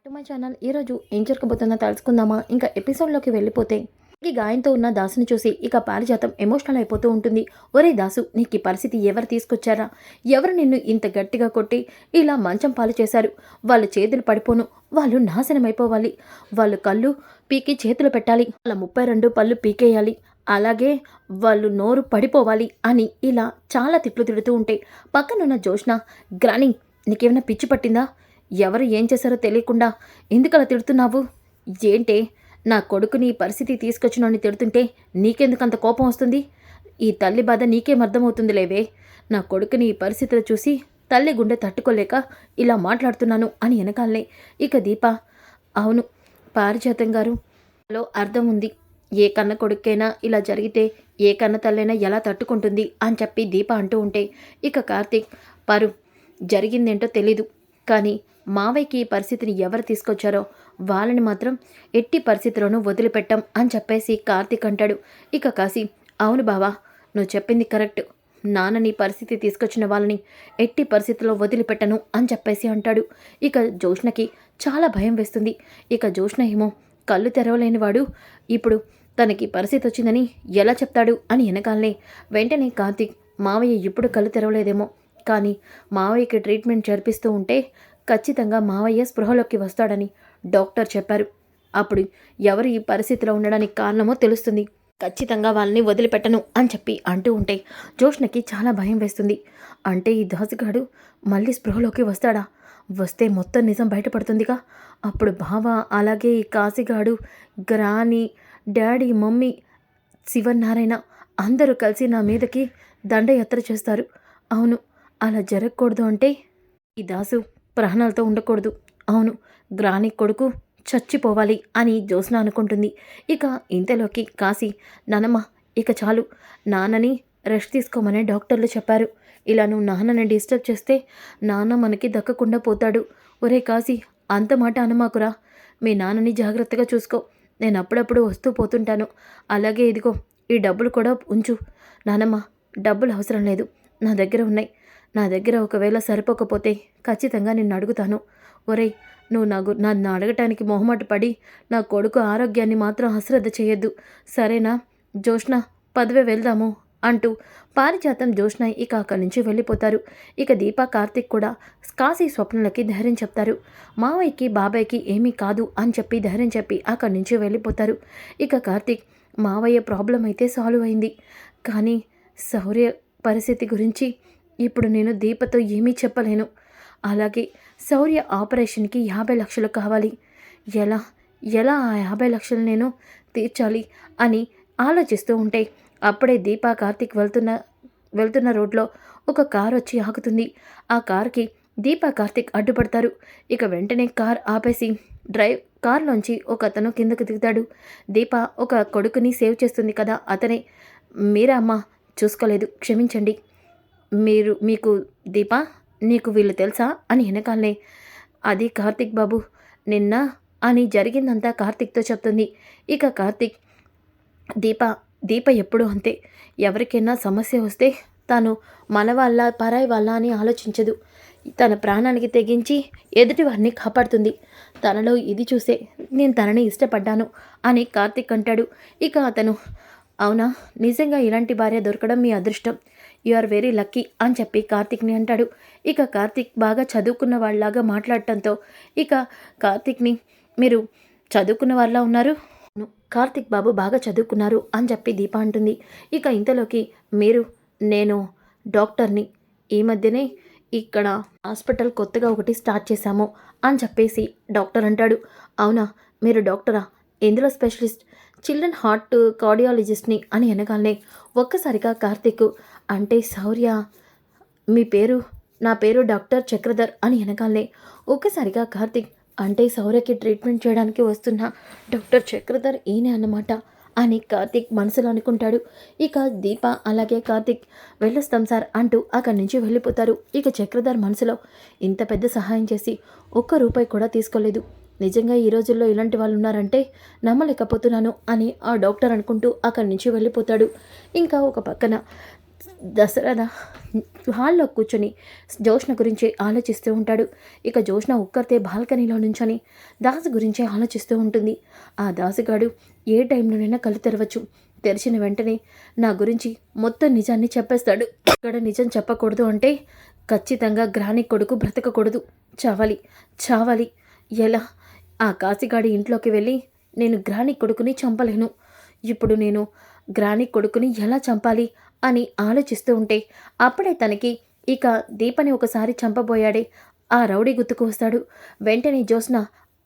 Back to my channel ఈరోజు ఏం జరగబోతుందో తెలుసుకుందామా? ఇంకా ఎపిసోడ్లోకి వెళ్ళిపోతే ఈ గాయంతో ఉన్న దాసుని చూసి ఇక పారిజాతం ఎమోషనల్ అయిపోతూ ఉంటుంది. ఒరే దాసు నీకు ఈ పరిస్థితి ఎవరు తీసుకొచ్చారా? ఎవరు నిన్ను ఇంత గట్టిగా కొట్టి ఇలా మంచం పాలు చేశారు? వాళ్ళ చేతులు పడిపోను వాళ్ళు నాశనం అయిపోవాలి. వాళ్ళు కళ్ళు పీకి చేతులు పెట్టాలి వాళ్ళ ముప్పై రెండు పళ్ళు పీకేయాలి. అలాగే వాళ్ళు నోరు పడిపోవాలి అని ఇలా చాలా తిట్లు తిడుతూ ఉంటే పక్కనున్న జోష్న గ్రానింగ్ నీకేమైనా పిచ్చి పట్టిందా? ఎవరు ఏం చేశారో తెలియకుండా ఎందుకలా తిడుతున్నావు? ఏంటే నా కొడుకుని ఈ పరిస్థితి తీసుకొచ్చినని తిడుతుంటే నీకెందుకు అంత కోపం వస్తుంది? ఈ తల్లి బాధ నీకేం అర్థమవుతుంది లేవే నా కొడుకుని ఈ పరిస్థితిలో చూసి తల్లి గుండె తట్టుకోలేక ఇలా మాట్లాడుతున్నాను అని వెనకాలనే ఇక దీప అవును పారిజాతం గారు లో అర్థం ఉంది. ఏ కన్న కొడుకైనా ఇలా జరిగితే ఏ కన్న తల్లైనా ఎలా తట్టుకుంటుంది అని చెప్పి దీప అంటూ ఉంటే ఇక కార్తీక్ పరు జరిగిందేంటో తెలీదు. కానీ మావయ్యకి ఈ పరిస్థితిని ఎవరు తీసుకొచ్చారో వాళ్ళని మాత్రం ఎట్టి పరిస్థితిలోనూ వదిలిపెట్టాం అని చెప్పేసి కార్తీక్ అంటాడు. ఇక కాశీ అవును బావా నువ్వు చెప్పింది కరెక్ట్. నాన్న నీ పరిస్థితి తీసుకొచ్చిన వాళ్ళని ఎట్టి పరిస్థితిలో వదిలిపెట్టను అని చెప్పేసి అంటాడు. ఇక జోష్ణకి చాలా భయం వేస్తుంది. ఇక జోష్ణ ఏమో కళ్ళు తెరవలేనివాడు. ఇప్పుడు తనకి పరిస్థితి వచ్చిందని ఎలా చెప్తాడు అని వెనకాలనే వెంటనే కార్తీక్ మావయ్య ఇప్పుడు కళ్ళు తెరవలేదేమో. కానీ మావయ్యకి ట్రీట్మెంట్ జరిపిస్తూ ఉంటే ఖచ్చితంగా మావయ్య స్పృహలోకి వస్తాడని డాక్టర్ చెప్పారు. అప్పుడు ఎవరు ఈ పరిస్థితిలో ఉండడానికి కారణమో తెలుస్తుంది. ఖచ్చితంగా వాళ్ళని వదిలిపెట్టను అని చెప్పి అంటూ ఉంటే జోష్నకి చాలా భయం వేస్తుంది. అంటే ఈ దాసుగాడు మళ్ళీ స్పృహలోకి వస్తాడా? వస్తే మొత్తం నిజం బయటపడుతుందిగా. అప్పుడు బావ అలాగే ఈ కాశీగాడు గ్రాని డాడీ మమ్మీ శివనారాయణ అందరూ కలిసి నా మీదకి దండయాత్ర చేస్తారు. అవును అలా జరగకూడదు అంటే ఈ దాసు ప్రాణాలతో ఉండకూడదు. అవును గ్రాని కొడుకు చచ్చిపోవాలి అని జ్యోత్స్న అనుకుంటుంది. ఇక ఇంతలోకి కాసి నానమ్మ ఇక చాలు. నాన్నని రెస్ట్ తీసుకోమని డాక్టర్లు చెప్పారు. ఇలా నువ్వు నాన్నని డిస్టర్బ్ చేస్తే నాన్న మనకి దక్కకుండా పోతాడు. ఒరే కాశీ అంత మాట అనమాకురా. మీ నాన్నని జాగ్రత్తగా చూసుకో. నేను అప్పుడప్పుడు వస్తూ పోతుంటాను. అలాగే ఇదిగో ఈ డబ్బులు కూడా ఉంచు. నానమ్మ డబ్బులు అవసరం లేదు. నా దగ్గర ఉన్నాయి. నా దగ్గర ఒకవేళ సరిపోకపోతే ఖచ్చితంగా నిన్ను అడుగుతాను. ఒరేయ్ నువ్వు నా గు నన్ను అడగటానికి మొహమాట పడి నా కొడుకు ఆరోగ్యాన్ని మాత్రం అశ్రద్ధ చేయొద్దు. సరేనా? జోష్ణ పదవే వెళ్దాము అంటూ పారిజాతం జోష్ణ ఇక అక్కడి నుంచి వెళ్ళిపోతారు. ఇక దీపా కార్తిక్ కూడా కాశీ స్వప్నలకి ధైర్యం చెప్తారు. మావయ్యకి బాబాయ్కి ఏమీ కాదు అని చెప్పి ధైర్యం చెప్పి అక్కడి నుంచి వెళ్ళిపోతారు. ఇక కార్తిక్ మావయ్య ప్రాబ్లం అయితే సాల్వ్ అయింది. కానీ శౌర్య పరిస్థితి గురించి ఇప్పుడు నేను దీపతో ఏమీ చెప్పలేను. అలాగే శౌర్య ఆపరేషన్కి యాభై లక్షలు కావాలి. ఎలా ఎలా ఆ యాభై లక్షలు నేను తీర్చాలి అని ఆలోచిస్తూ ఉంటే అప్పుడే దీపా కార్తిక్ వెళ్తున్న వెళ్తున్న రోడ్లో ఒక కార్ వచ్చి ఆగుతుంది. ఆ కార్కి దీపా కార్తిక్ అడ్డుపడతారు. ఇక వెంటనే కార్ ఆపేసి డ్రైవ్ కార్లోంచి ఒక అతను కిందకు దిగుతాడు. దీప ఒక కొడుకుని సేవ్ చేస్తుంది కదా అతనే మీరా అమ్మ చూసుకోలేదు క్షమించండి. మీరు మీకు దీప నీకు వీళ్ళు తెలుసా? అని వెనకాలే అది కార్తిక్ బాబు. నిన్న అని జరిగిందంతా కార్తిక్తో చెప్తుంది. ఇక కార్తిక్ దీప దీప ఎప్పుడు అంతే. ఎవరికైనా సమస్య వస్తే తను మన వల్ల పరాయి వల్ల అని ఆలోచించదు. తన ప్రాణానికి తెగించి ఎదుటి వారిని కాపాడుతుంది. తనలో ఇది చూసే నేను తనని ఇష్టపడ్డాను అని కార్తిక్ అంటాడు. ఇక అతను అవునా? నిజంగా ఇలాంటి భార్య దొరకడం మీ అదృష్టం. యు ఆర్ వెరీ లక్కీ అని చెప్పి కార్తిక్ని అంటాడు. ఇక కార్తిక్ బాగా చదువుకున్న వాళ్ళలాగా మాట్లాడటంతో ఇక కార్తిక్ని మీరు చదువుకున్న వాళ్ళ ఉన్నారు? కార్తిక్ బాబు బాగా చదువుకున్నారు అని చెప్పి దీప అంటుంది. ఇక ఇంతలోకి మీరు నేను డాక్టర్ని ఈ మధ్యనే ఇక్కడ హాస్పిటల్ కొత్తగా ఒకటి స్టార్ట్ చేశాము అని చెప్పేసి డాక్టర్ అంటాడు. అవునా? మీరు డాక్టరా? ఎందులో స్పెషలిస్ట్? చిల్డ్రన్ హార్ట్ కార్డియాలజిస్ట్ని అని అనగానే ఒక్కసారిగా కార్తీక్ అంటే శౌర్య మీ పేరు నా పేరు డాక్టర్ చక్రధర్ అని అనగానే ఒక్కసారిగా కార్తీక్ అంటే శౌర్యకి ట్రీట్మెంట్ చేయడానికి వస్తున్న డాక్టర్ చక్రధర్ ఈయనే అన్నమాట అని కార్తీక్ మనసులో అనుకుంటాడు. ఇక దీప అలాగే కార్తీక్ వెళ్ళొస్తాం సార్ అంటూ అక్కడి నుంచి వెళ్ళిపోతారు. ఇక చక్రధర్ మనసులో ఇంత పెద్ద సహాయం చేసి ఒక్క రూపాయి కూడా తీసుకోలేదు. నిజంగా ఈ రోజుల్లో ఇలాంటి వాళ్ళు ఉన్నారంటే నమ్మలేకపోతున్నాను అని ఆ డాక్టర్ అనుకుంటూ అక్కడి నుంచి వెళ్ళిపోతాడు. ఇంకా ఒక పక్కన దసరా హాల్లో కూర్చొని జోష్ణ గురించి ఆలోచిస్తూ ఉంటాడు. ఇక జోష్ణ ఒక్కరితే బాల్కనీలో నుంచొని దాసు గురించి ఆలోచిస్తూ ఉంటుంది. ఆ దాసుగాడు ఏ టైంలోనైనా కళ్ళు తెరవచ్చు. తెరిచిన వెంటనే నా గురించి మొత్తం నిజాన్ని చెప్పేస్తాడు. ఇక్కడ నిజం చెప్పకూడదు అంటే ఖచ్చితంగా గ్రాని కొడుకు బ్రతకకూడదు. చావాలి చావాలి. ఎలా? ఆ కాశీగాడి ఇంట్లోకి వెళ్ళి నేను గ్రాని కొడుకుని చంపలేను. ఇప్పుడు నేను గ్రాని కొడుకుని ఎలా చంపాలి అని ఆలోచిస్తూ ఉంటే అప్పుడే తనకి ఇక దీపని ఒకసారి చంపబోయాడే ఆ రౌడీ గుర్తుకు వస్తాడు. వెంటనే జ్యోత్స్న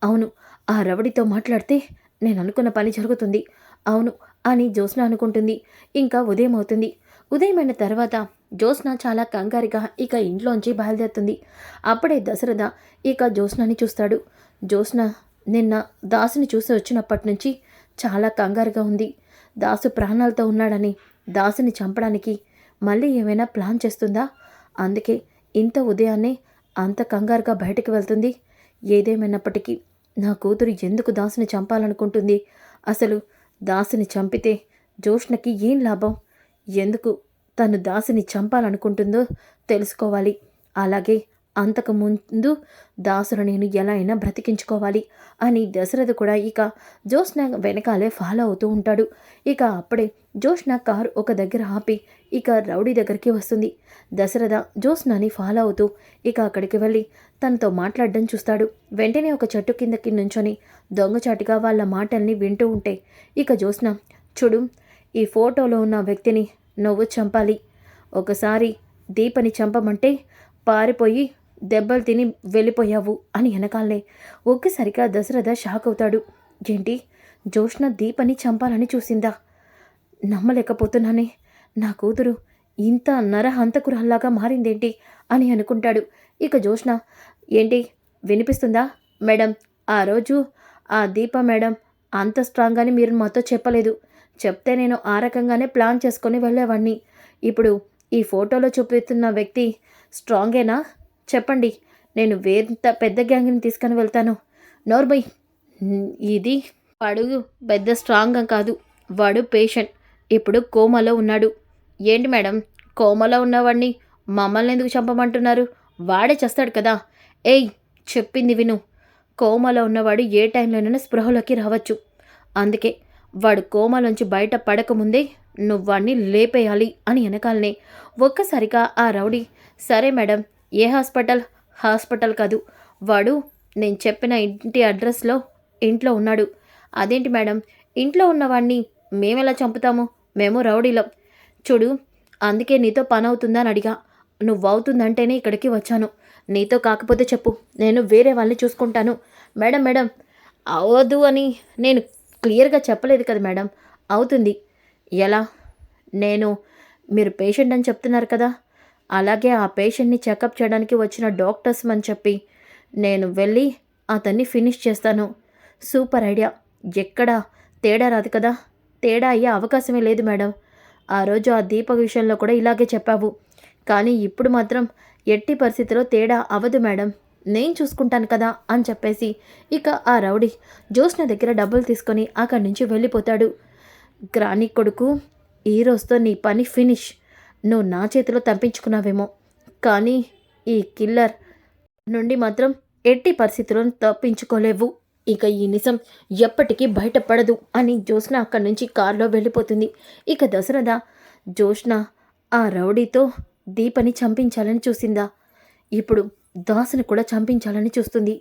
అవును ఆ రౌడీతో మాట్లాడితే నేను అనుకున్న పని జరుగుతుంది. అవును అని జ్యోత్స్న అనుకుంటుంది. ఇంకా ఉదయం అవుతుంది. ఉదయమైన తర్వాత జ్యోత్స్న చాలా కంగారుగా ఇక ఇంట్లోంచి బయలుదేరుతుంది. అప్పుడే దశరథ ఇక జ్యోత్స్నని చూస్తాడు. జ్యోత్స్న నిన్న దాసుని చూసి వచ్చినప్పటి నుంచి చాలా కంగారుగా ఉంది. దాసు ప్రాణాలతో ఉన్నాడని దాసుని చంపడానికి మళ్ళీ ఏమైనా ప్లాన్ చేస్తుందా? అందుకే ఇంత ఉదయాన్నే అంత కంగారుగా బయటకు వెళ్తుంది. ఏదేమైనప్పటికీ నా కూతురు ఎందుకు దాసుని చంపాలనుకుంటుంది? అసలు దాసుని చంపితే జోష్ణకి ఏం లాభం? ఎందుకు తను దాసిని చంపాలనుకుంటుందో తెలుసుకోవాలి. అలాగే అంతకు ముందు దాసును నేను ఎలా అయినా బ్రతికించుకోవాలి అని దశరథ కూడా ఇక జోష్న వెనకాలే ఫాలో అవుతూ ఉంటాడు. ఇక అప్పుడే జోష్న కారు ఒక దగ్గర ఆపి ఇక రౌడీ దగ్గరికి వస్తుంది. దశరథ జోష్నని ఫాలో అవుతూ ఇక అక్కడికి వెళ్ళి తనతో మాట్లాడడం చూస్తాడు. వెంటనే ఒక చెట్టు కిందకి నుంచొని దొంగచాటుగా వాళ్ళ మాటల్ని వింటూ ఉంటే ఇక జోష్న చూడు ఈ ఫోటోలో ఉన్న వ్యక్తిని నువ్వు చంపాలి. ఒకసారి దీపని చంపమంటే పారిపోయి దెబ్బలు తిని వెళ్ళిపోయావు అని వెనకాలనే ఒక్కసారిగా దశరథ షాక్ అవుతాడు. ఏంటి? జోష్ణ దీపని చంపాలని చూసిందా? నమ్మలేకపోతున్నానే. నా కూతురు ఇంత నరహంతకురాల్లాగా మారిందేంటి అని అనుకుంటాడు. ఇక జోష్ణ ఏంటి? వినిపిస్తుందా? మేడం ఆ రోజు ఆ దీప మేడం అంత స్ట్రాంగ్ అని మీరు మాతో చెప్పలేదు. చెప్తే నేను ఆ రకంగానే ప్లాన్ చేసుకొని వెళ్ళేవాడిని ఇప్పుడు ఈ ఫోటోలో చూపిస్తున్న వ్యక్తి స్ట్రాంగేనా చెప్పండి నేను వేంత పెద్ద గ్యాంగ్ని తీసుకొని వెళ్తాను. నోర్బై ఇది వాడు పెద్ద స్ట్రాంగ్ కాదు వాడు పేషెంట్. ఇప్పుడు కోమాలో ఉన్నాడు. ఏంటి మేడం కోమాలో ఉన్నవాడిని మమ్మల్ని ఎందుకు చంపమంటున్నారు? వాడే చేస్తాడు కదా. ఏయ్ చెప్పింది విను. కోమాలో ఉన్నవాడు ఏ టైంలోనైనా స్పృహలోకి రావచ్చు. అందుకే వాడు కోమాలోంచి బయట పడకముందే నువ్వు వాడిని లేపేయాలి అని వెనకాలనే ఒక్కసారిగా ఆ రౌడీ సరే మేడం ఏ హాస్పిటల్? హాస్పిటల్ కాదు. వాడు నేను చెప్పిన ఇంటి అడ్రస్లో ఇంట్లో ఉన్నాడు. అదేంటి మేడం? ఇంట్లో ఉన్నవాడిని మేమెలా చంపుతాము? మేము రౌడీలం. చూడు అందుకే నీతో పని అవుతుందని అడిగా. నువ్వు అవుతుందంటేనే ఇక్కడికి వచ్చాను. నీతో కాకపోతే చెప్పు. నేను వేరే వాళ్ళని చూసుకుంటాను. మేడం మేడం అవదు అని నేను క్లియర్గా చెప్పలేదు కదా మేడం. అవుతుంది. ఎలా? నేను మీరు పేషెంట్ అని చెప్తున్నారు కదా? అలాగే ఆ పేషెంట్ని చెకప్ చేయడానికి వచ్చిన డాక్టర్స్ అని చెప్పి నేను వెళ్ళి అతన్ని ఫినిష్ చేస్తాను. Super idea. ఎక్కడ తేడా రాదు కదా. తేడా అయ్యే అవకాశమే లేదు మేడం. ఆ రోజు ఆ దీపక విషయంలో కూడా ఇలాగే చెప్పావు. కానీ ఇప్పుడు మాత్రం ఎట్టి పరిస్థితిలో తేడా అవ్వదు మేడం. నేను చూసుకుంటాను కదా అని చెప్పేసి ఇక ఆ రౌడీ జ్యోత్స్న దగ్గర డబ్బులు తీసుకొని అక్కడి నుంచి వెళ్ళిపోతాడు. గ్రాని కొడుకు ఈ రోజుతో నీ పని ఫినిష్. నువ్వు నా చేతిలో తప్పించుకున్నావేమో. కానీ ఈ కిల్లర్ నుండి మాత్రం ఎట్టి పరిస్థితులను తప్పించుకోలేవు. ఇక ఈ నిజం ఎప్పటికీ బయటపడదు అని జ్యోత్స్న అక్కడి నుంచి కారులో వెళ్ళిపోతుంది. ఇక దశరథ జ్యోత్స్న ఆ రౌడీతో దీపని చంపించాలని చూసిందా? ఇప్పుడు దాసుని కూడా చంపించాలని చూస్తుంది.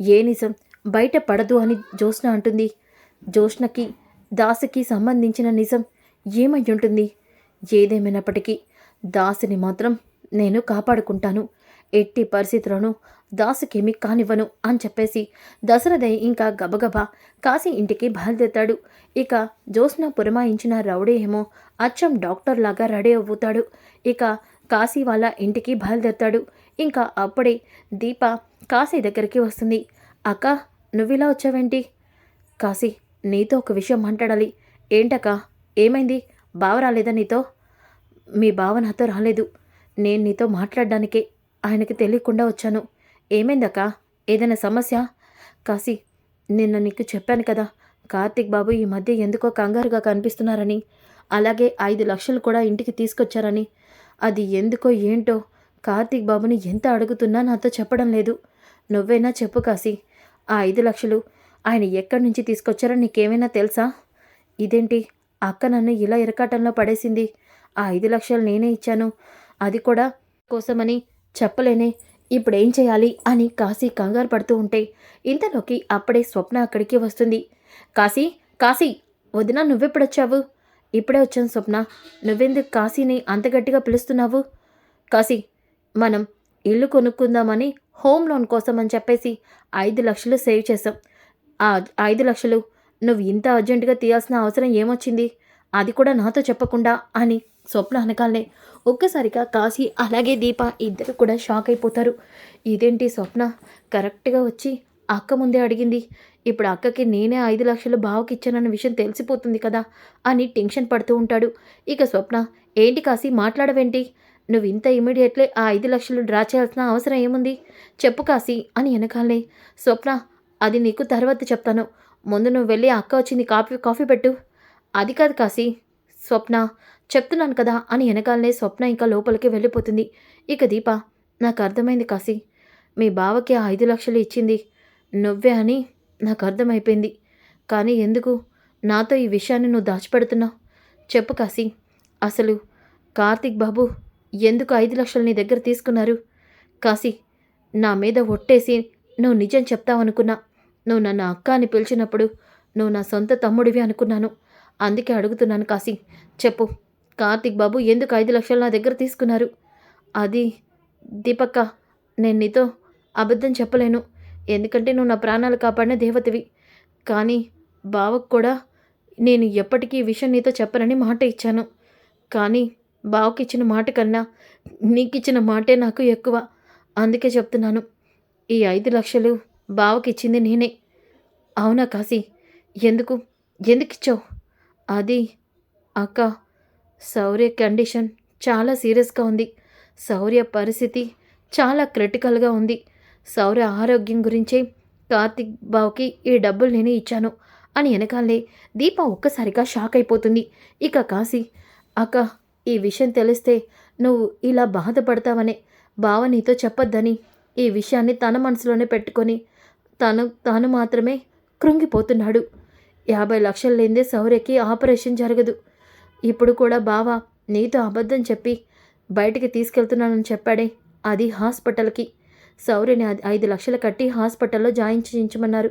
ఏ నిజం బయట పడదు అని జ్యోత్స్న అంటుంది. జ్యోత్స్నకి దాసుకి సంబంధించిన నిజం ఏమై ఉంటుంది? ఏదేమైనప్పటికీ దాసుని మాత్రం నేను కాపాడుకుంటాను. ఎట్టి పరిస్థితులను దాసుకేమీ కానివ్వను అని చెప్పేసి దశరథయ్య ఇంకా గబగబా కాశీ ఇంటికి బయలుదేరతాడు. ఇక జ్యోత్స్న పురమాయించిన రౌడీ ఏమో అచ్చం డాక్టర్ లాగా రెడీ అవుతాడు. ఇక కాశీ వాళ్ళ ఇంటికి బయలుదేరతాడు. ఇంకా అప్పుడే దీప కాశీ దగ్గరికి వస్తుంది. అక్క నువ్విలా వచ్చావేంటి? కాశీ నీతో ఒక విషయం మాట్లాడాలి. ఏంటక్క ఏమైంది? బావ రాలేదా నీతో? మీ బావ నాతో రాలేదు. నేను నీతో మాట్లాడడానికే ఆయనకి తెలియకుండా వచ్చాను. ఏమైందక్క? ఏదైనా సమస్య? కాశీ నిన్న నీకు చెప్పాను కదా కార్తిక్ బాబు ఈ మధ్య ఎందుకో కంగారుగా కనిపిస్తున్నారని అలాగే ఐదు లక్షలు కూడా ఇంటికి తీసుకొచ్చారని. అది ఎందుకో ఏంటో కార్తీక్ బాబుని ఎంత అడుగుతున్నా నాతో చెప్పడం లేదు. నువ్వైనా చెప్పు కాసి ఆ ఐదు లక్షలు ఆయన ఎక్కడి నుంచి తీసుకొచ్చారో నీకేమైనా తెలుసా? ఇదేంటి? అక్క నన్ను ఇలా ఇరకాటంలో పడేసింది. ఆ ఐదు లక్షలు నేనే ఇచ్చాను. అది కూడా కోసమని చెప్పలేనే. ఇప్పుడేం చేయాలి అని కాశీ కంగారు పడుతూ ఉంటే ఇంతలోకి అప్పుడే స్వప్న అక్కడికి వస్తుంది. కాశీ కాశీ వదిన నువ్వెప్పుడొచ్చావు? ఇప్పుడే వచ్చాను స్వప్న. నువ్వెందుకు కాశీని అంత గట్టిగా పిలుస్తున్నావు? కాశీ మనం ఇల్లు కొనుక్కుందామని హోమ్ లోన్ కోసం అని చెప్పేసి ఐదు లక్షలు సేవ్ చేసాం ఆ ఐదు లక్షలు నువ్వు ఇంత అర్జెంటుగా తీయాల్సిన అవసరం ఏమొచ్చింది? అది కూడా నాతో చెప్పకుండా అని స్వప్న అనకాలనే ఒక్కసారిగా కాశీ అలాగే దీప ఇద్దరు కూడా షాక్ అయిపోతారు. ఇదేంటి స్వప్న? కరెక్ట్గా వచ్చి అక్క ముందే అడిగింది. ఇప్పుడు అక్కకి నేనే ఐదు లక్షలు బావకి ఇచ్చానన్న విషయం తెలిసిపోతుంది కదా అని టెన్షన్ పడుతూ ఉంటాడు. ఇక స్వప్న ఏంటి కాశీ మాట్లాడవేంటి? నువ్వు ఇంత ఇమీడియట్లీ ఆ ఐదు లక్షలు డ్రా చేయాల్సిన అవసరం ఏముంది? చెప్పు కాశీ అని వెనకాలే స్వప్న అది నీకు తర్వాత చెప్తాను. ముందు నువ్వు వెళ్ళి అక్క వచ్చింది కాఫీ కాఫీ పెట్టు. అది కాదు కాశీ. స్వప్న చెప్తున్నాను కదా అని వెనకాలనే స్వప్న ఇంకా లోపలికి వెళ్ళిపోతుంది. ఇక దీప నాకు అర్థమైంది కాశీ. మీ బావకి ఆ ఐదు లక్షలు ఇచ్చింది నువ్వే అని నాకు అర్థమైపోయింది. కానీ ఎందుకు? నాతో ఈ విషయాన్ని నువ్వు దాచిపెడుతున్నావు. చెప్పు కాశీ. అసలు కార్తిక్ బాబు ఎందుకు ఐదు లక్షలు నీ దగ్గర తీసుకున్నారు? కాశీ నా మీద ఒట్టేసి నువ్వు నిజం చెప్తావనుకున్నా. నువ్వు నన్ను అక్క అని పిలిచినప్పుడు నువ్వు నా సొంత తమ్ముడివి అనుకున్నాను. అందుకే అడుగుతున్నాను కాశీ. చెప్పు కార్తిక్ బాబు ఎందుకు ఐదు లక్షలు నా దగ్గర తీసుకున్నారు? అది దీపక్క నేను నీతో అబద్ధం చెప్పలేను. ఎందుకంటే నువ్వు నా ప్రాణాలు కాపాడిన దేవతవి. కానీ బావకు కూడా నేను ఎప్పటికీ ఈ విషయం నీతో చెప్పనని మాట ఇచ్చాను. కానీ బావకి ఇచ్చిన మాట కన్నా నీకు ఇచ్చిన మాటే నాకు ఎక్కువ. అందుకే చెప్తున్నాను ఈ ఐదు లక్షలు బావకి ఇచ్చింది నేనే. అవునా కాశీ? ఎందుకు? ఎందుకు ఇచ్చావు అది అక్క శౌర్య కండిషన్ చాలా సీరియస్గా ఉంది. శౌర్య పరిస్థితి చాలా క్రిటికల్గా ఉంది. శౌర్య ఆరోగ్యం గురించే కార్తిక్ బావుకి ఈ డబ్బులు నేను ఇచ్చాను అని వెనకాలే దీప ఒక్కసారిగా షాక్ అయిపోతుంది. ఇక కాశీ అక్క ఈ విషయం తెలిస్తే నువ్వు ఇలా బాధపడతావనే బావ నీతో చెప్పొద్దని ఈ విషయాన్ని తన మనసులోనే పెట్టుకొని తను తాను మాత్రమే కృంగిపోతున్నాడు. యాభై లక్షలు లేదే సౌర్యకి ఆపరేషన్ జరగదు. ఇప్పుడు కూడా బావ నీతో అబద్ధం చెప్పి బయటికి తీసుకెళ్తున్నానని చెప్పాడే అది హాస్పిటల్కి. సౌర్యని ఐదు లక్షలు కట్టి హాస్పిటల్లో జాయిన్ చేయించమన్నారు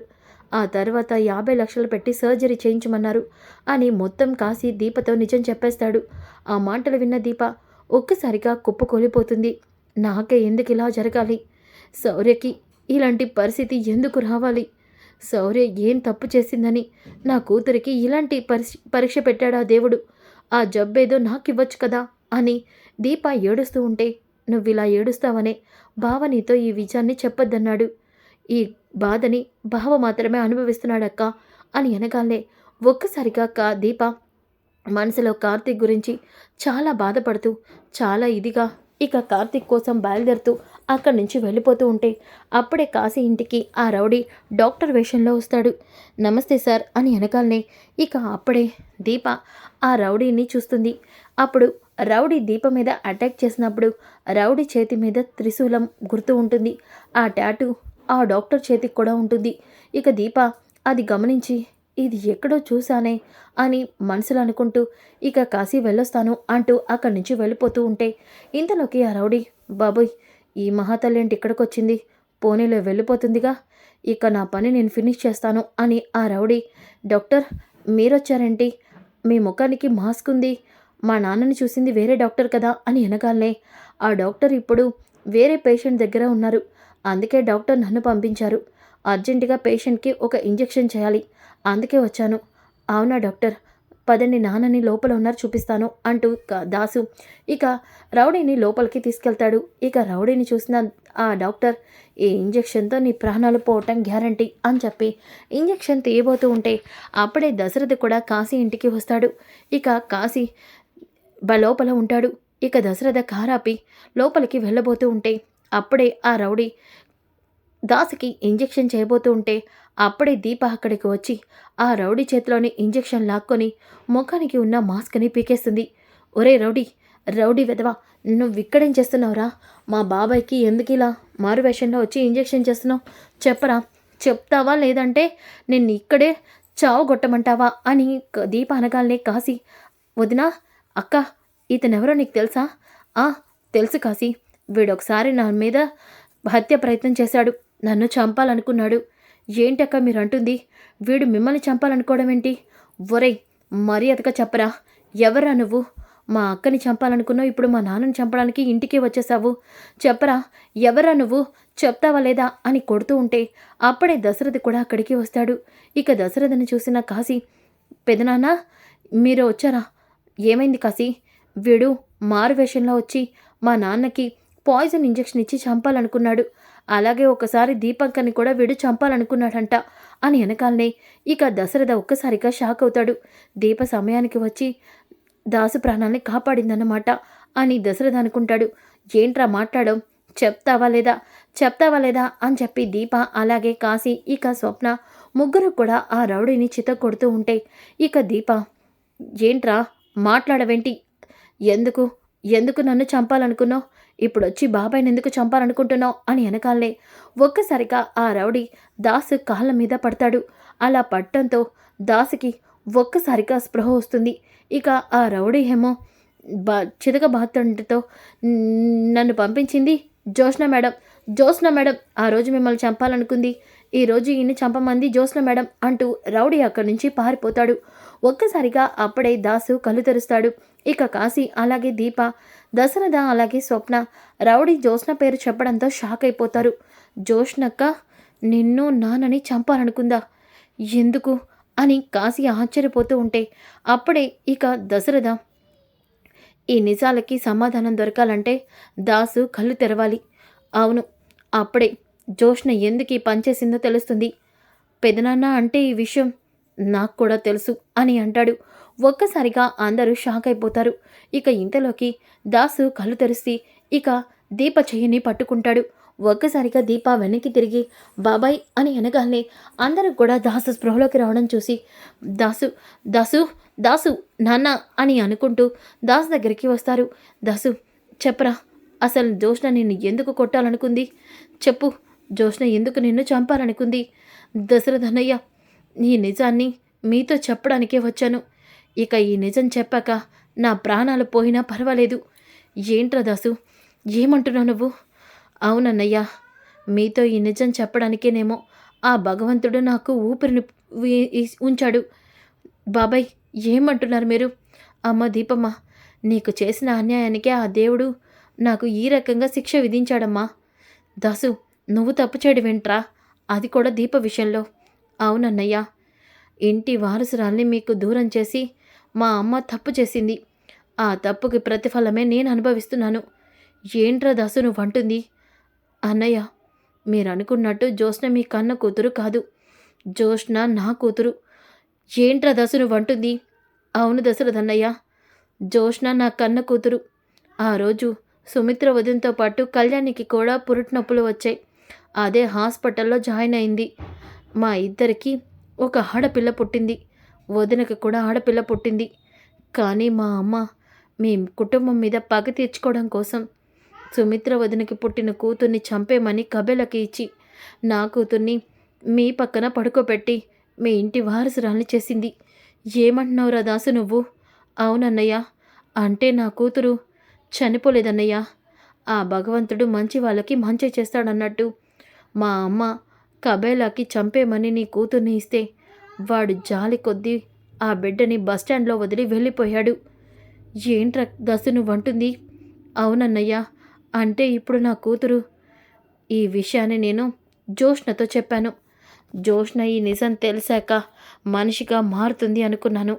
ఆ తర్వాత యాభై లక్షలు పెట్టి సర్జరీ చేయించమన్నారు అని మొత్తం కాసి దీపతో నిజం చెప్పేస్తాడు. ఆ మాటలు విన్న దీప ఒక్కసారిగా కుప్పకూలిపోతుంది. నాకే ఎందుకు ఇలా జరగాలి? సౌర్యకి ఇలాంటి పరిస్థితి ఎందుకు రావాలి? శౌర్య ఏం తప్పు చేసిందని? నా కూతురికి ఇలాంటి పరీక్ష పరీక్ష పెట్టాడా దేవుడు? ఆ జబ్బేదో నాకు ఇవ్వచ్చు కదా? అని దీప ఏడుస్తూ ఉంటే నువ్వు ఇలా ఏడుస్తావనే? బావ నీతో ఈ విజయాన్ని చెప్పొద్దన్నాడు. ఈ బాధని బావ మాత్రమే అనుభవిస్తున్నాడక్క అని అనగానే ఒక్కసారిగా కా దీప మనసులో కార్తీక్ గురించి చాలా బాధపడుతూ చాలా ఇదిగా ఇక కార్తీక్ కోసం బయలుదేరుతూ అక్కడి నుంచి వెళ్ళిపోతూ ఉంటే అప్పుడే కాశీ ఇంటికి ఆ రౌడీ డాక్టర్ వేషంలో వస్తాడు. నమస్తే సార్ అని వెనకాలనే ఇక అప్పుడే దీప ఆ రౌడీని చూస్తుంది. అప్పుడు రౌడీ దీప మీద అటాక్ చేసినప్పుడు రౌడీ చేతి మీద త్రిశూలం గుర్తు ఉంటుంది. ఆ టాటూ ఆ డాక్టర్ చేతికి కూడా ఉంటుంది. ఇక దీప అది గమనించి ఇది ఎక్కడో చూశానే అని మనసులో అనుకుంటూ ఇక కాశీ వెళ్ళొస్తాను అంటూ అక్కడి నుంచి వెళ్ళిపోతూ ఉంటే ఇంతలోకి ఆ రౌడీ బాబోయ్ ఈ మహాతల్లి ఏంటి ఇక్కడికి వచ్చింది పోనీలో వెళ్ళిపోతుందిగా. ఇక నా పని నేను ఫినిష్ చేస్తాను అని ఆ రౌడీ డాక్టర్ మీరొచ్చారేంటి? మీ ముఖానికి మాస్క్ ఉంది. మా నాన్నని చూసింది వేరే డాక్టర్ కదా అని అనగానే ఆ డాక్టర్ ఇప్పుడు వేరే పేషెంట్ దగ్గర ఉన్నారు. అందుకే డాక్టర్ నన్ను పంపించారు. అర్జెంటుగా పేషెంట్కి ఒక ఇంజెక్షన్ చేయాలి. అందుకే వచ్చాను. అవునా డాక్టర్? పదండి నాన్నని లోపల ఉన్నారు చూపిస్తాను అంటూ దాసు ఇక రౌడీని లోపలికి తీసుకెళ్తాడు. ఇక రౌడీని చూసిన ఆ డాక్టర్ ఈ ఇంజెక్షన్తో నీ ప్రాణాలు పోవటం గ్యారంటీ అని చెప్పి ఇంజెక్షన్ తీయబోతూ ఉంటే అప్పుడే దశరథ కూడా కాశీ ఇంటికి వస్తాడు. ఇక కాశీ లోపల ఉంటాడు. ఇక దశరథ కారాపి లోపలికి వెళ్ళబోతూ ఉంటే అప్పుడే ఆ రౌడీ దాసుకి ఇంజెక్షన్ చేయబోతూ ఉంటే అప్పుడే దీప అక్కడికి వచ్చి ఆ రౌడీ చేతిలోని ఇంజెక్షన్ లాక్కొని ముఖానికి ఉన్న మాస్క్ని పీకేస్తుంది. ఒరే రౌడీ రౌడీ విధవా నువ్వు ఇక్కడేం చేస్తున్నావురా? మా బాబాయ్కి ఎందుకు ఇలా మారు వేషంలో వచ్చి ఇంజెక్షన్ చేస్తున్నావు? చెప్పరా? చెప్తావా లేదంటే నిన్ను ఇక్కడే చావు కొట్టమంటావా అని దీప అనగానే కాసి వదినా అక్క ఇతనెవరో నీకు తెలుసా? ఆ తెలుసు కాసి వీడొకసారి నా మీద హత్య ప్రయత్నం చేశాడు. నన్ను చంపాలనుకున్నాడు. ఏంటక్క మీరు అంటుంది వీడు మిమ్మల్ని చంపాలనుకోవడం ఏంటి ఒరేయ్ మర్యాదగా చెప్పరా. ఎవరా నువ్వు? మా అక్కని చంపాలనుకున్నావు ఇప్పుడు మా నాన్నని చంపడానికి ఇంటికి వచ్చేసావు. చెప్పరా ఎవరా నువ్వు? చెప్తావా లేదా అని కొడుతూ ఉంటే అప్పుడే దశరథి కూడా అక్కడికి వస్తాడు. ఇక దశరథని చూసిన కాశీ పెదనాన్న మీరు వచ్చారా? ఏమైంది కాశీ? వీడు మారు వేషంలో వచ్చి మా నాన్నకి పాయిజన్ ఇంజెక్షన్ ఇచ్చి చంపాలనుకున్నాడు. అలాగే ఒకసారి దీపంకని కూడా వీడు చంపాలనుకున్నాడంట అని వెనకాలనే ఇక దశరథ ఒక్కసారిగా షాక్ అవుతాడు. దీప సమయానికి వచ్చి దాసు ప్రాణాన్ని కాపాడిందన్నమాట అని దశరథ అనుకుంటాడు. ఏంట్రా మాట్లాడడం? చెప్తావా లేదా? చెప్తావా లేదా? అని చెప్పి దీప అలాగే కాశీ ఇక స్వప్న ముగ్గురు కూడా ఆ రౌడీని చిత కొడుతూ ఉంటే ఇక దీప ఏంట్రా? మాట్లాడవేంటి? ఎందుకు? ఎందుకు నన్ను చంపాలనుకున్నావు? ఇప్పుడు వచ్చి బాబాయ్ని ఎందుకు చంపాలనుకుంటున్నావు? అని వెనకాలనే ఒక్కసారిగా ఆ రౌడీ దాసు కాళ్ళ మీద పడతాడు. అలా పడటంతో దాసుకి ఒక్కసారిగా స్పృహ వస్తుంది. ఇక ఆ రౌడీ ఏమో బా చితక బాతుండటంతో నన్ను పంపించింది జోష్న మేడం జోష్న మేడం ఆ రోజు మిమ్మల్ని చంపాలనుకుంది. ఈ రోజు ఈయన్ని చంపమంది జోష్న మేడం అంటూ రౌడీ అక్కడి నుంచి పారిపోతాడు. ఒక్కసారిగా అప్పుడే దాసు కళ్ళు తెరుస్తాడు. ఇక కాశీ అలాగే దీప దశరథ అలాగే స్వప్న. రౌడీ జోష్న పేరు చెప్పడంతో షాక్ అయిపోతారు. జోష్నక్క నిన్ను నాన్నని చంపాలనుకుందా? ఎందుకు? అని కాశీ ఆశ్చర్యపోతూ ఉంటే. అప్పుడే ఇక దశరథ ఈ నిజాలకి సమాధానం దొరకాలంటే దాసు కళ్ళు తెరవాలి. అవును అప్పుడే జోష్న ఎందుకు ఈ పనిచేసిందో తెలుస్తుంది. పెదనాన్న అంటే ఈ విషయం నాకు కూడా తెలుసు అని అంటాడు. ఒక్కసారిగా అందరూ షాక్ అయిపోతారు. ఇక ఇంతలోకి దాసు కళ్ళు తెరిసి ఇక దీప చెయ్యిని పట్టుకుంటాడు. ఒక్కసారిగా దీప వెనక్కి తిరిగి బాబాయ్ అని అనగానే అందరూ కూడా దాసు స్పృహలోకి రావడం చూసి దాసు దాసు దాసు నాన్న అని అనుకుంటూ దాసు దగ్గరికి వస్తారు. దాసు చెప్పరా అసలు జోష్న నిన్ను ఎందుకు కొట్టాలనుకుంది? చెప్పు జోష్న ఎందుకు నిన్ను చంపాలనుకుంది? దశరథనయ్య ఈ నిజాన్ని మీతో చెప్పడానికే వచ్చాను. ఇక ఈ నిజం చెప్పాక నా ప్రాణాలు పోయినా పర్వాలేదు. ఏంట్రా దాసు ఏమంటున్నావు నువ్వు? అవునన్నయ్యా మీతో ఈ నిజం చెప్పడానికేనేమో ఆ భగవంతుడు నాకు ఊపిరిని ఉంచాడు. బాబాయ్ ఏమంటున్నారు మీరు? అమ్మ దీపమ్మ నీకు చేసిన అన్యాయానికి ఆ దేవుడు నాకు ఈ రకంగా శిక్ష విధించాడమ్మా. దాసు నువ్వు తప్పు చేయడం ఏంట్రా అది కూడా దీప విషయంలో. అవునన్నయ్యా ఇంటి వారసురాల్ని మీకు దూరం చేసి మా అమ్మ తప్పు చేసింది. ఆ తప్పుకి ప్రతిఫలమే నేను అనుభవిస్తున్నాను. ఏంట్రా దాసు నువ్వు అంటుంది అన్నయ్య మీరు అనుకున్నట్టు జ్యోత్స్న మీ కన్న కూతురు కాదు. జ్యోత్స్న నా కూతురు. ఏంట్రా దశ నువ్వు అంటుంది అవును దశరథన్నయ్య జ్యోత్స్న నా కన్న కూతురు. ఆ రోజు సుమిత్ర వదినతో పాటు కళ్యాణికి కూడా పురుటి నొప్పులు వచ్చాయి. అదే హాస్పిటల్లో జాయిన్ అయింది. మా ఇద్దరికి ఒక ఆడపిల్ల పుట్టింది. వదినకి కూడా ఆడపిల్ల పుట్టింది. కానీ మా అమ్మ మీ కుటుంబం మీద పగ తీర్చుకోవడం కోసం సుమిత్ర వదినకి పుట్టిన కూతుర్ని చంపేమని కబెలకి ఇచ్చి నా కూతుర్ని మీ పక్కన పడుకోబెట్టి మీ ఇంటి వారసురాల్ని చేసింది. ఏమంటున్నావురా దాసు నువ్వు? అవునన్నయ్య అంటే నా కూతురు చనిపోలేదన్నయ్య. ఆ భగవంతుడు మంచి వాళ్ళకి మంచి చేస్తాడన్నట్టు. మా అమ్మ కబేలాకి చంపేమని నీ కూతుర్ని ఇస్తే వాడు జాలి కొద్దీ ఆ బిడ్డని బస్టాండ్లో వదిలి వెళ్ళిపోయాడు. ఏంట్రా దశ నువ్వంటుంది అవునన్నయ్య అంటే ఇప్పుడు నా కూతురు? ఈ విషయాన్ని నేను జోష్ణతో చెప్పాను. జోష్ణ ఈ నిజం తెలిసాక మనిషిగా మారుతుంది అనుకున్నాను.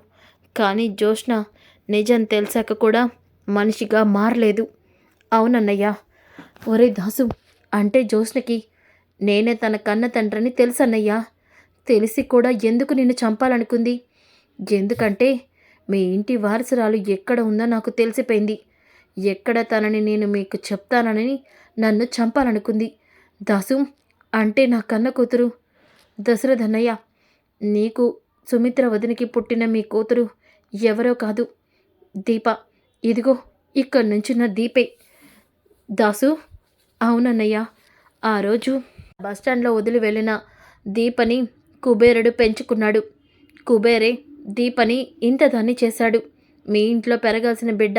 కానీ జోష్ణ నిజం తెలిసాక కూడా మనిషిగా మారలేదు. అవునన్నయ్య ఒరే దాసు అంటే జోష్ణకి నేనే తన కన్న తండ్రిని తెలుసన్నయ్యా. తెలిసి కూడా ఎందుకు నిన్ను చంపాలనుకుంది? ఎందుకంటే మీ ఇంటి వారసురాలు ఎక్కడ ఉందో నాకు తెలిసిపోయింది. ఎక్కడ తనని నేను మీకు చెప్తానని నన్ను చంపాలనుకుంది. దాసు అంటే నా కన్న కూతురు. దశరథన్నయ్య నీకు సుమిత్ర వదినికి పుట్టిన మీ కూతురు ఎవరో కాదు. దీప ఇదిగో ఇక్కడి నుంచి నా దీపే. దాసు అవునన్నయ్య ఆ రోజు బస్టాండ్లో వదిలి వెళ్ళిన దీపని కుబేరుడు పెంచుకున్నాడు. కుబేరే దీపని ఇంత దాన్ని చేశాడు. మీ ఇంట్లో పెరగాల్సిన బిడ్డ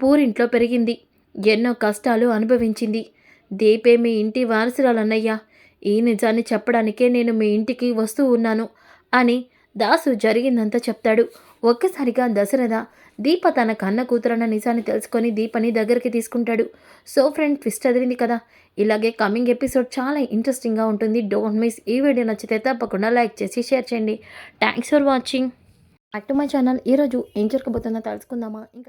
పూరింట్లో పెరిగింది. ఎన్నో కష్టాలు అనుభవించింది. దీపే మీ ఇంటి వారసురాలన్నయ్యా. ఈ నిజాన్ని చెప్పడానికే నేను మీ ఇంటికి వస్తూ ఉన్నాను అని దాసు జరిగిందంతా చెప్తాడు. ఒక్కసారిగా దశరథ దీప తన కన్న కూతురన్న నిజాన్ని తెలుసుకొని దీపని దగ్గరికి తీసుకుంటాడు. సో ఫ్రెండ్ ట్విస్ట్ అదిరింది కదా. ఇలాగే కమింగ్ ఎపిసోడ్ చాలా ఇంట్రెస్టింగ్గా ఉంటుంది. డోంట్ మిస్ ఈ వీడియో నచ్చితే తప్పకుండా లైక్ చేసి షేర్ చేయండి. థ్యాంక్స్ ఫర్ వాచింగ్ అటు మై ఛానల్ ఈరోజు ఏం జరగబోతుందో తెలుసుకుందామా? ఇంకా